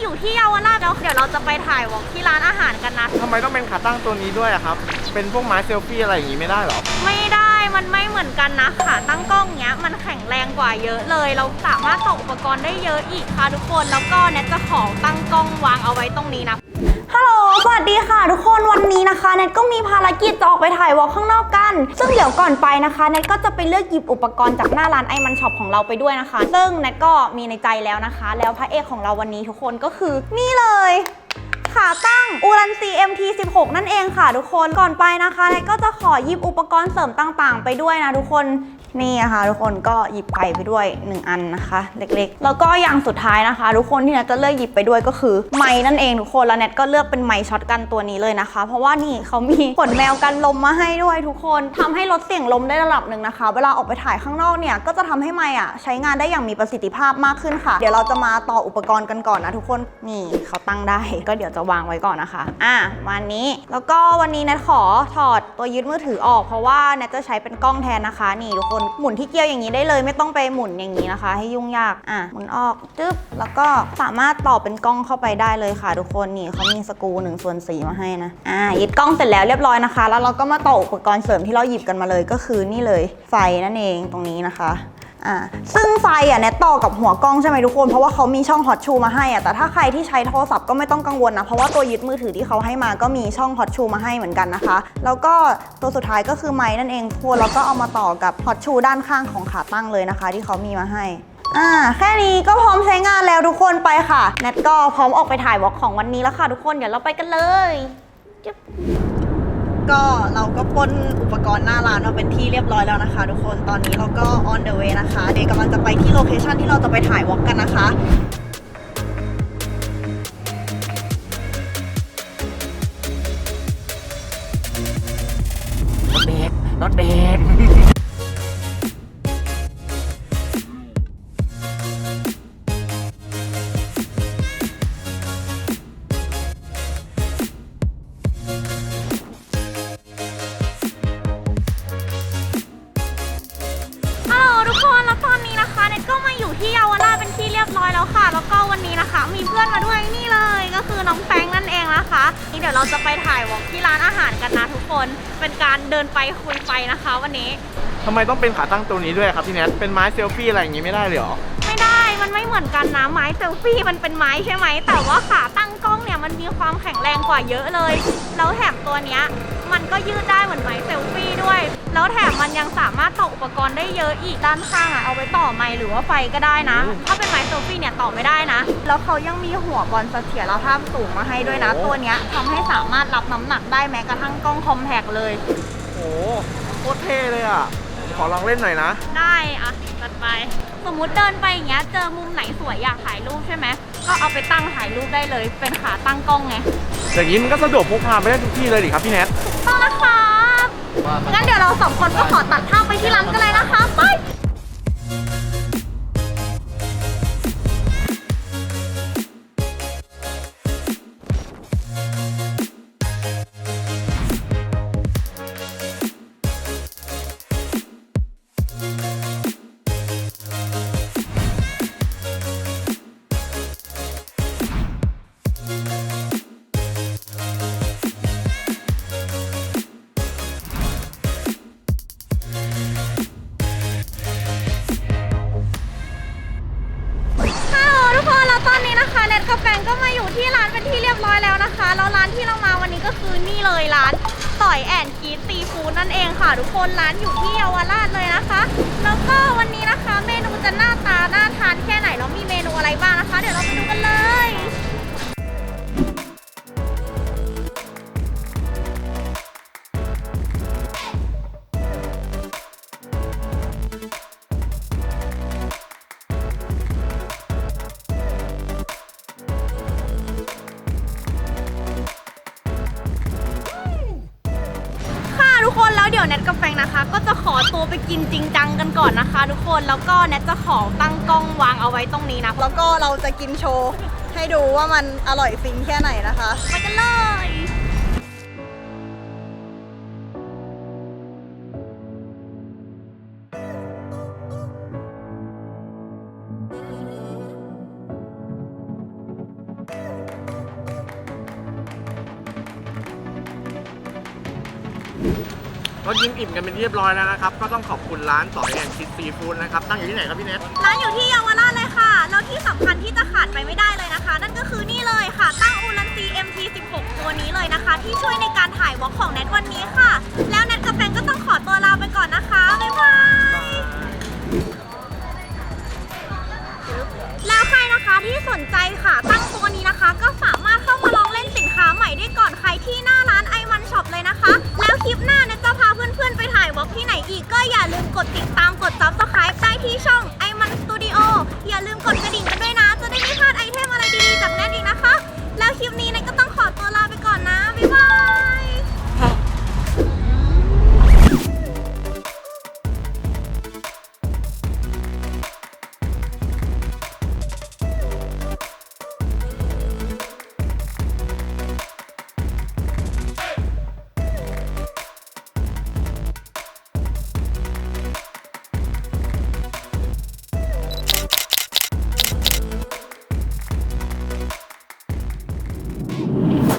อยู่ที่เยาวราชแล้วเดี๋ยวเราจะไปถ่ายวอล์กที่ร้านอาหารกันนะ ทำไมต้องเป็นขาตั้งตัวนี้ด้วยอะครับ เป็นพวกไม้เซลฟี่อะไรอย่างงี้ไม่ได้เหรอ ไม่ได้มันไม่เหมือนกันนะค่ะ ตั้งกล้องเนี้ยมันแข็งแรงกว่าเยอะเลย เราสามารถต่ออุปกรณ์ได้เยอะอีกค่ะทุกคน แล้วก็แนทจะขอตั้งกล้องวางเอาไว้ตรงนี้นะฮัลโหล สวัสดีค่ะ ทุกคนวันนี้นะคะเน็ตก็มีภารกิจจะออกไปถ่ายวอล์กข้างนอกกัน ซึ่งเดี๋ยวก่อนไปนะคะเน็ตก็จะไปเลือกหยิบอุปกรณ์จากหน้าร้านไอมันช็อปของเราไปด้วยนะคะ ซึ่งเน็ตก็มีในใจแล้วนะคะ แล้วพระเอกของเราวันนี้ทุกคนก็คือนี่เลยขาตั้งอูรัน CMT16 นั่นเองค่ะทุกคนก่อนไปนะคะเน็ตก็จะขอหยิบอุปกรณ์เสริมต่างๆ ไปด้วยนะทุกคน นี่นะคะทุกคนก็หยิบไก่ไปด้วย 1 อันนะคะ เล็กๆ แล้วก็อย่างสุดท้ายนะคะ ทุกคนที่เน็ตจะเลือกหยิบไปด้วยก็คือไม้นั่นเองทุกคนแล้วเน็ตก็เลือกเป็นไม้ช็อตกันตัวนี้เลยนะคะ เพราะว่านี่เขามีขนแมวกันลมมาให้ด้วยทุกคนทำให้ลดเสียงลมได้ระดับหนึ่งนะคะ เวลาออกไปถ่ายข้างนอกเนี่ยก็จะทำให้ไม้อะใช้งานได้อย่างมีประสิทธิภาพมากขึ้นค่ะ เดี๋ยวเราจะมาต่ออุปกรณ์กันก่อนนะทุกคนนี่เขาตั้งได้ ก็เดี๋ยวจะวางไว้ก่อนนะคะอะวันนี้แล้วก็วันนี้แนทขอถอดตัวยึดมือถือออก เพราะว่าแนทจะใช้เป็นกล้องแทนนะคะ นี่ทุกคนหมุนที่เกียวอย่างนี้ได้เลย ไม่ต้องไปหมุนอย่างนี้นะคะ ให้ยุ่งยากอะหมุนออกจึ๊บแล้วก็สามารถต่อเป็นกล้องเข้าไปได้เลยค่ะ ทุกคนนี่เขามีสกรูหนึ่งส่วนสีมาให้นะอะยึดกล้องเสร็จแล้วเรียบร้อยนะคะ แล้วเราก็มาต่ออุปกรณ์เสริมที่เราหยิบกันมาเลยก็คือนี่เลยไฟนั่นเองตรงนี้นะคะ อ่าซึ่งไฟอะแนตต่อกับหัวกล้องใช่ไหมทุกคน เพราะว่าเขามีช่องฮอตชูมาให้อะแต่ถ้าใครที่ใช้โทรศัพท์ก็ไม่ต้องกังวลนะ เพราะว่าตัวยึดมือถือที่เขาให้มาก็มีช่องฮอตชูมาให้เหมือนกันนะคะ แล้วก็ตัวสุดท้ายก็คือไม้นั่นเองทุกแล้วก็เอามาต่อกับฮอตชูด้านข้างของขาตั้งเลยนะคะ ที่เขามีมาให้อ่าแค่นี้ก็พร้อมใช้งานแล้วทุกคนไปค่ะแนทก็พร้อมออกไปถ่ายวอล์กของวันนี้แล้วค่ะทุกคนเดี๋ยวเราไปกันเลยจ๊บ ก็เราก็ป้นอุปกรณ์หน้าร้านมาเป็นที่เรียบร้อยแล้วนะคะ ทุกคนตอนนี้เราก็ on the way นะคะ เดย์กำลังจะไปที่โลเคชันที่เราจะไปถ่ายวอล์กกันนะคะรถเบรกรถเบรก บร้อยแล้วค่ะ แล้วก็วันนี้นะคะ มีเพื่อนมาด้วยนี่เลยก็คือน้องแฟรงค์นั่นเองนะคะนี่เดี๋ยวเราจะไปถ่ายวอล์กที่ร้านอาหารกันนะทุกคนเป็นการเดินไปคุยไปนะคะ วันนี้ทำไมต้องเป็นขาตั้งตัวนี้ด้วยครับพี่แนทเป็นไม้เซลฟี่อะไรอย่างงี้ไม่ได้เลยเหรอไม่ได้มันไม่เหมือนกันนะไม้เซลฟี่มันเป็นไม้ใช่ไหมแต่ว่าขาตั้งกล้องเนี่ยมันมีความแข็งแรงกว่าเยอะเลยแล้วแถมตัวเนี้ย มันก็ยืดได้เหมือนไม้เซลฟี่ด้วย แล้วแถมมันยังสามารถต่ออุปกรณ์ได้เยอะอีกด้านข้างอะเอาไว้ต่อไม้หรือว่าไฟก็ได้นะอืมถ้าเป็นไม้เซลฟี่เนี่ยต่อไม่ได้นะ แล้วเขายังมีหัวบอลเสถียรภาพสูงมาให้ด้วยนะโอ้ตัวเนี้ยทำให้สามารถรับน้ำหนักได้แม้กระทั่งกล้องคอมแพกเลย โอ้โหโคตรเท่เลยอะ ขอลองเล่นหน่อยนะ ได้อะจัดไป สมมุติเดินไปอย่างเงี้ย เจอมุมไหนสวยอยากถ่ายรูปใช่ไหม ก็เอาไปตั้งถ่ายรูปได้เลย เป็นขาตั้งกล้องไง อย่างนี้มันก็สะดวกพกพาไปได้ทุกที่เลยดิครับพี่แนทต้อ งั้นเดี๋ยวเราสองคนก็ขอตัดภาพไปที่ร้านกันเลยนะคะไป กับแฟนก็มาอยู่ที่ร้านเป็นที่เรียบร้อยแล้วนะคะแล้วร้านที่เรามาวันนี้ก็คือนี่เลยร้านต่อยแอนกีซีฟูดนั่นเองค่ะทุกคนร้านอยู่ที่เยาวราชเลยนะคะ แล้วก็วันนี้นะคะ เมนูจะหน้าตาน่าทานแค่ไหนแล้วมีเมนูอะไรบ้างนะคะ เดี๋ยวเราไปดูกันเลย ดี๋ยวแนทกับแฟงนะคะ ก็จะขอตัวไปกินจริงจังกันก่อนนะคะ ทุกคนแล้วก็แนทจะขอตั้งกล้องวางเอาไว้ตรงนี้นะแล้วก็เราจะกินโชว์ให้ดูว่ามันอร่อยฟินแค่ไหนนะคะไปกันเลย ก็ยิ้มอิ่มกันเป็นที่เรียบร้อยแล้วนะครับ ก็ต้องขอบคุณร้านต่อยแอนคิดซีฟู้ดนะครับ ตั้งอยู่ที่ไหนครับพี่เนทร้านอยู่ที่เยาวราชเลยค่ะ แล้วที่สำคัญที่จะขาดไปไม่ได้เลยนะคะ นั่นก็คือนี่เลยค่ะ ตั้งอูลันซี MT16 ตัวนี้เลยนะคะ ที่ช่วยในการถ่ายวอล์กของแนทวันนี้ค่ะ แล้วแนทกับ กดกระดิ่ง